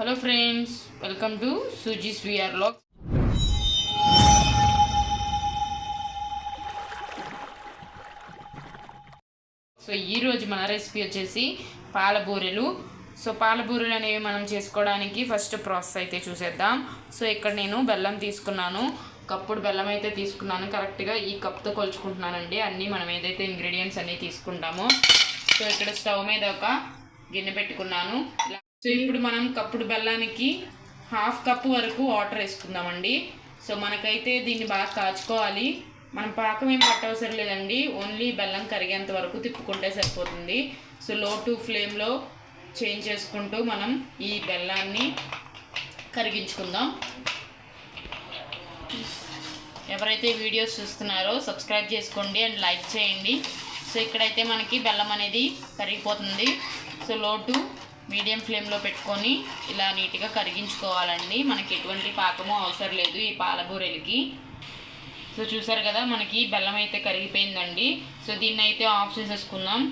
Hello friends welcome to సూజీస్ విఆర్ లాక్ సో ఈరోజు మన రెసిపీ వచ్చేసి పాలబూరెలు. సో పాలబూరెలు అనేవి మనం చేసుకోవడానికి ఫస్ట్ ప్రాసెస్ అయితే చూసేద్దాం. సో ఇక్కడ నేను బెల్లం తీసుకున్నాను. కప్పుడు బెల్లం అయితే తీసుకున్నాను. కరెక్ట్గా ఈ కప్తో కొలుచుకుంటున్నానండి. అన్నీ మనం ఏదైతే ఇంగ్రీడియంట్స్ అన్నీ తీసుకుంటామో. సో ఇక్కడ స్టవ్ మీద ఒక గిన్నె పెట్టుకున్నాను. ఇలా- సో ఇప్పుడు మనం కప్పుడు బెల్లానికి హాఫ్ కప్ వరకు వాటర్ వేసుకుందామండి. సో మనకైతే దీన్ని బాగా కాచుకోవాలి. మనం పాకం ఏం పట్టవసరం లేదండి. ఓన్లీ బెల్లం కరిగేంత వరకు తిప్పుకుంటే సరిపోతుంది. సో లో టు ఫ్లేమ్లో చేంజ్ చేసుకుంటూ మనం ఈ బెల్లాన్ని కరిగించుకుందాం. ఎవరైతే వీడియోస్ చూస్తున్నారో సబ్స్క్రైబ్ చేసుకోండి అండ్ లైక్ చేయండి. సో ఇక్కడైతే మనకి బెల్లం అనేది కరిగిపోతుంది. సో లో టు మీడియం ఫ్లేమ్లో పెట్టుకొని ఇలా నీట్గా కరిగించుకోవాలండి. మనకి ఎటువంటి పాకము అవసరం లేదు ఈ పాలబూరెలకి సో చూసారు కదా మనకి బెల్లం అయితే కరిగిపోయిందండి. సో దీన్ని అయితే ఆఫ్ చేసేసుకుందాం.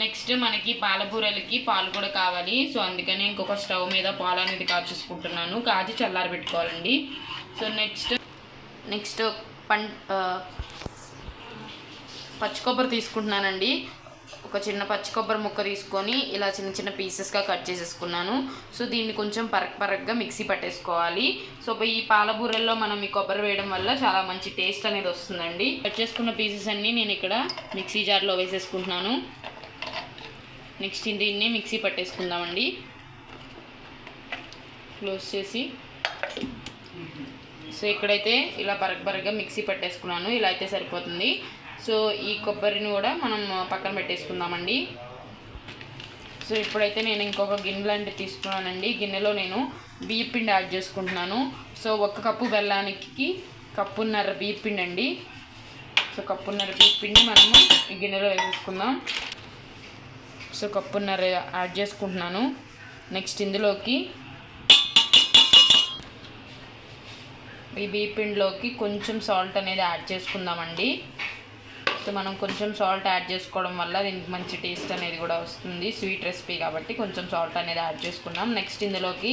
నెక్స్ట్ మనకి పాలబూరలకి పాలు కూడా కావాలి. సో అందుకని ఇంకొక స్టవ్ మీద పాలు అనేది కాచేసుకుంటున్నాను కాచి చల్లారి పెట్టుకోవాలండి. సో నెక్స్ట్ నెక్స్ట్ పం పచ్చి కొబ్బరి తీసుకుంటున్నానండి. ఒక చిన్న పచ్చి కొబ్బరి ముక్క తీసుకొని ఇలా చిన్న చిన్న పీసెస్గా కట్ చేసేసుకున్నాను. సో దీన్ని కొంచెం పరక్ పరక్గా మిక్సీ పట్టేసుకోవాలి. సో ఈ పాలబూరల్లో మనం ఈ కొబ్బరి వేయడం వల్ల చాలా మంచి టేస్ట్ అనేది వస్తుందండి. కట్ చేసుకున్న పీసెస్ అన్నీ నేను ఇక్కడ మిక్సీ జార్లో వేసేసుకుంటున్నాను. నెక్స్ట్ దీన్ని మిక్సీ పట్టేసుకుందామండి. క్లోజ్ చేసి. సో ఇక్కడైతే ఇలా బరగ బరగ్గా మిక్సీ పట్టేసుకున్నాను. ఇలా అయితే సరిపోతుంది. సో ఈ కొబ్బరిని కూడా మనం పక్కన పెట్టేసుకుందామండి. సో ఇప్పుడైతే నేను ఇంకొక గిన్నె లాంటివి తీసుకున్నానండి. గిన్నెలో నేను బియ్యపిండి యాడ్ చేసుకుంటున్నాను. సో ఒక కప్పు బెల్లానికి కప్పున్నర బియ్యపిండి అండి. సో కప్పున్నర బియ్యపిండి మనము ఈ గిన్నెలో వేసుకుందాం సో కప్పున్నర యాడ్ చేసుకుంటున్నాను. నెక్స్ట్ ఇందులోకి ఈ బియ్యపిండిలోకి కొంచెం సాల్ట్ అనేది యాడ్ చేసుకుందామండి. సో మనం కొంచెం సాల్ట్ యాడ్ చేసుకోవడం వల్ల దీనికి మంచి టేస్ట్ అనేది కూడా వస్తుంది. స్వీట్ రెసిపీ కాబట్టి కొంచెం సాల్ట్ అనేది యాడ్ చేసుకున్నాం నెక్స్ట్ ఇందులోకి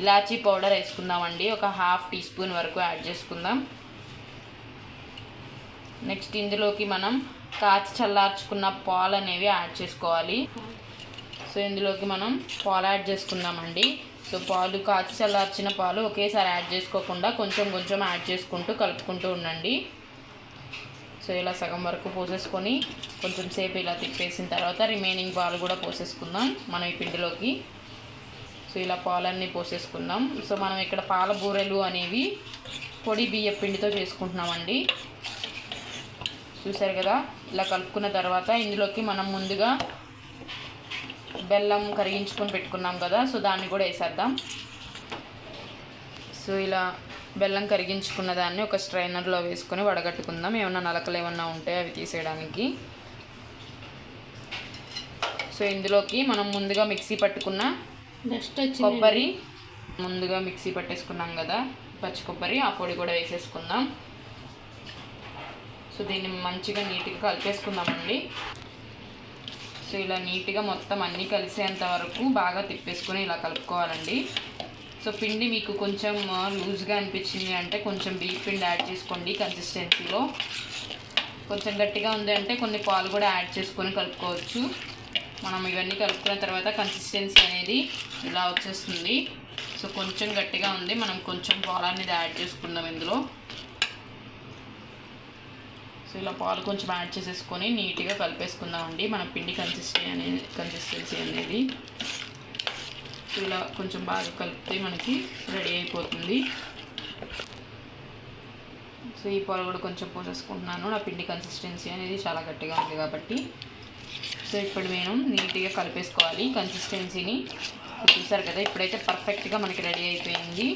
ఇలాచీ పౌడర్ వేసుకుందామండి. ఒక హాఫ్ టీ స్పూన్ వరకు యాడ్ చేసుకుందాం. నెక్స్ట్ ఇందులోకి మనం కాచి చల్లార్చుకున్న పాలు అనేవి యాడ్ చేసుకోవాలి. సో ఇందులోకి మనం పాలు యాడ్ చేసుకుందామండి. సో పాలు కాచి చల్లార్చిన పాలు ఒకేసారి యాడ్ చేసుకోకుండా కొంచెం కొంచెం యాడ్ చేసుకుంటూ కలుపుకుంటూ ఉండండి. సో ఇలా సగం వరకు పోసేసుకొని కొంచెం సేపు ఇలా తిప్పేసిన తర్వాత రిమైనింగ్ పాలు కూడా పోసేసుకుందాం మనం ఈ పిండిలోకి. సో ఇలా పాలన్నీ పోసేసుకుందాం. సో మనం ఇక్కడ పాల బూరెలు అనేవి పొడి బియ్య పిండితో చేసుకుంటున్నామండి. చూసారు కదా? ఇలా కలుపుకున్న తర్వాత ఇందులోకి మనం ముందుగా బెల్లం కరిగించుకొని పెట్టుకున్నాం కదా? సో దాన్ని కూడా వేసేద్దాం. సో ఇలా బెల్లం కరిగించుకున్న దాన్ని ఒక స్ట్రైనర్లో వేసుకొని వడగట్టుకుందాం. ఏమన్నా నలకలు ఏమన్నా ఉంటే అవి తీసేయడానికి. సో ఇందులోకి మనం ముందుగా మిక్సీ పట్టుకున్న వచ్చింది కొబ్బరి ముందుగా మిక్సీ పట్టేసుకున్నాం కదా పచ్చి కొబ్బరి ఆ పొడి కూడా వేసేసుకుందాం. సో దీన్ని మంచిగా నీట్గా కలిపేసుకుందామండి. సో ఇలా నీట్గా మొత్తం అన్నీ కలిసేంత వరకు బాగా తిప్పేసుకొని ఇలా కలుపుకోవాలండి. సో పిండి మీకు కొంచెం లూజ్గా అనిపించింది అంటే కొంచెం బియ్య పిండి యాడ్ చేసుకోండి కన్సిస్టెన్సీలో కొంచెం గట్టిగా ఉంది అంటే కొన్ని పాలు కూడా యాడ్ చేసుకొని కలుపుకోవచ్చు. మనం ఇవన్నీ కలుపుకున్న తర్వాత కన్సిస్టెన్సీ అనేది ఇలా వచ్చేస్తుంది. సో కొంచెం గట్టిగా ఉంది మనం కొంచెం పాలు అనేది యాడ్ చేసుకుందాం ఇందులో. సో ఇలా పాలు కొంచెం యాడ్ చేసేసుకొని నీట్గా కలిపేసుకుందామండి. మన పిండి కన్సిస్టెన్సీ అనేది కన్సిస్టెన్సీ అనేది. ఇలా కొంచెం బాగా కలిపితే మనకి రెడీ అయిపోతుంది. సో ఈ పాలు కూడా కొంచెం పోసేసుకుంటున్నాను. నా పిండి కన్సిస్టెన్సీ అనేది చాలా గట్టిగా ఉంది కాబట్టి. సో ఇప్పుడు నేను నీట్గా కలిపేసుకోవాలి కన్సిస్టెన్సీని చూసారు కదా ఇప్పుడైతే పర్ఫెక్ట్గా మనకి రెడీ అయిపోయింది.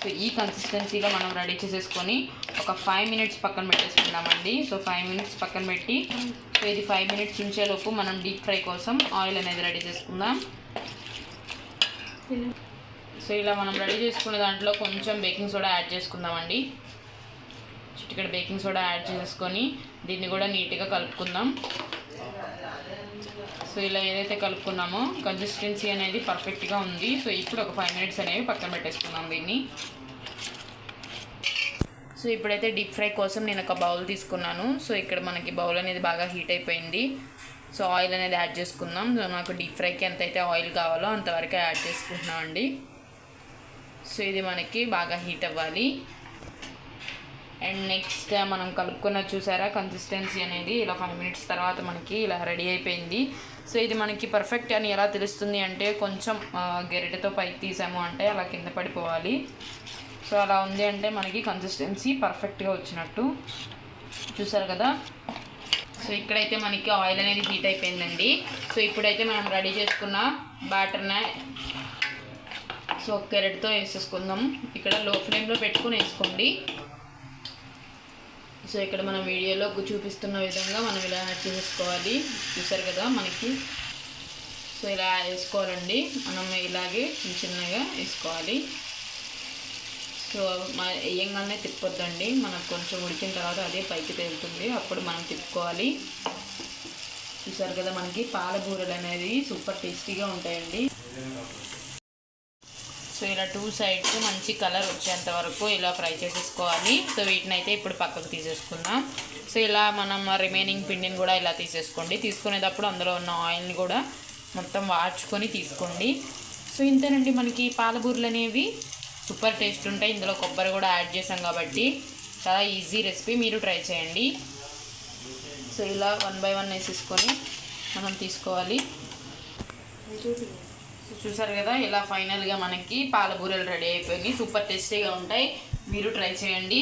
సో ఈ కన్సిస్టెన్సీలో మనం రెడీ చేసేసుకొని ఒక ఫైవ్ మినిట్స్ పక్కన పెట్టేసుకుందామండి. సో ఫైవ్ మినిట్స్ పక్కన పెట్టి సో ఇది ఫైవ్ మినిట్స్ ఉంచేలోపు మనం డీప్ ఫ్రై కోసం ఆయిల్ అనేది రెడీ చేసుకుందాం. సో ఇలా మనం రెడీ చేసుకున్న దాంట్లో కొంచెం బేకింగ్ సోడా యాడ్ చేసుకుందామండి. చిటికెడ బేకింగ్ సోడా యాడ్ చేసుకొని దీన్ని కూడా నీట్గా కలుపుకుందాం. సో ఇలా ఏదైతే కలుపుకున్నామో కన్సిస్టెన్సీ అనేది పర్ఫెక్ట్గా ఉంది. సో ఇప్పుడు ఒక ఫైవ్ మినిట్స్ అనేవి పక్కన పెట్టేసుకున్నాం దీన్ని. సో ఇప్పుడైతే డీప్ ఫ్రై కోసం నేను ఒక బౌల్ తీసుకున్నాను. సో ఇక్కడ మనకి బౌల్ అనేది బాగా హీట్ అయిపోయింది. సో ఆయిల్ అనేది యాడ్ చేసుకుందాం. సో నాకు డీప్ ఫ్రైకి ఎంతైతే ఆయిల్ కావాలో అంతవరకు యాడ్ చేసుకుంటున్నాం అండి. సో ఇది మనకి బాగా హీట్ అవ్వాలి. అండ్ నెక్స్ట్ మనం కలుపుకున్న చూసారా? కన్సిస్టెన్సీ అనేది ఇలా ఫైవ్ మినిట్స్ తర్వాత మనకి ఇలా రెడీ అయిపోయింది. సో ఇది మనకి పర్ఫెక్ట్ అని ఎలా తెలుస్తుంది అంటే కొంచెం గెరిటతో పైకి తీసాము అంటే అలా కింద పడిపోవాలి. సో అలా ఉంది అంటే మనకి కన్సిస్టెన్సీ పర్ఫెక్ట్గా వచ్చినట్టు. చూసారు కదా? సో ఇక్కడైతే మనకి ఆయిల్ అనేది హీట్ అయిపోయిందండి. సో ఇప్పుడైతే మనం రెడీ చేసుకున్న బ్యాటర్ని సో కెరెట్తో వేసేసుకుందాం. ఇక్కడ లో ఫ్లేమ్లో పెట్టుకుని వేసుకోండి. సో ఇక్కడ మనం వీడియోలో చూపిస్తున్న విధంగా మనం ఇలా చేసుకోవాలి. చేసేసుకోవాలి చూసారు కదా మనకి? సో ఇలా వేసుకోవాలండి. మనం ఇలాగే చిన్న చిన్నగా వేసుకోవాలి. సో మన వేయంగానే తిప్పొద్దండి. మనకు కొంచెం ఉడికిన తర్వాత అదే పైకి తేలుతుంది. అప్పుడు మనం తిప్పుకోవాలి. చూసారు కదా మనకి పాలబూరలు అనేది సూపర్ టేస్టీగా ఉంటాయండి. సో ఇలా టూ సైడ్స్ మంచి కలర్ వచ్చేంత వరకు ఇలా ఫ్రై చేసేసుకోవాలి. సో వీటిని అయితే ఇప్పుడు పక్కకు తీసేసుకుందాం. సో ఇలా మనం రిమైనింగ్ పిండిని కూడా ఇలా తీసేసుకోండి. తీసుకునేటప్పుడు అందులో ఉన్న ఆయిల్ని కూడా మొత్తం వాడ్చుకొని తీసుకోండి. సో ఇంతేనండి మనకి పాలబూరలు అనేవి. సూపర్ టేస్ట్ ఉంటాయి. ఇందులో కొబ్బరి కూడా యాడ్ చేసాం కాబట్టి చాలా ఈజీ రెసిపీ. మీరు ట్రై చేయండి. సో ఇలా వన్ బై వన్ వేసేసుకొని మనం తీసుకోవాలి. సో చూసారు కదా ఇలా ఫైనల్గా మనకి పాలబూరలు రెడీ అయిపోయినాయి. సూపర్ టేస్టీగా ఉంటాయి. మీరు ట్రై చేయండి.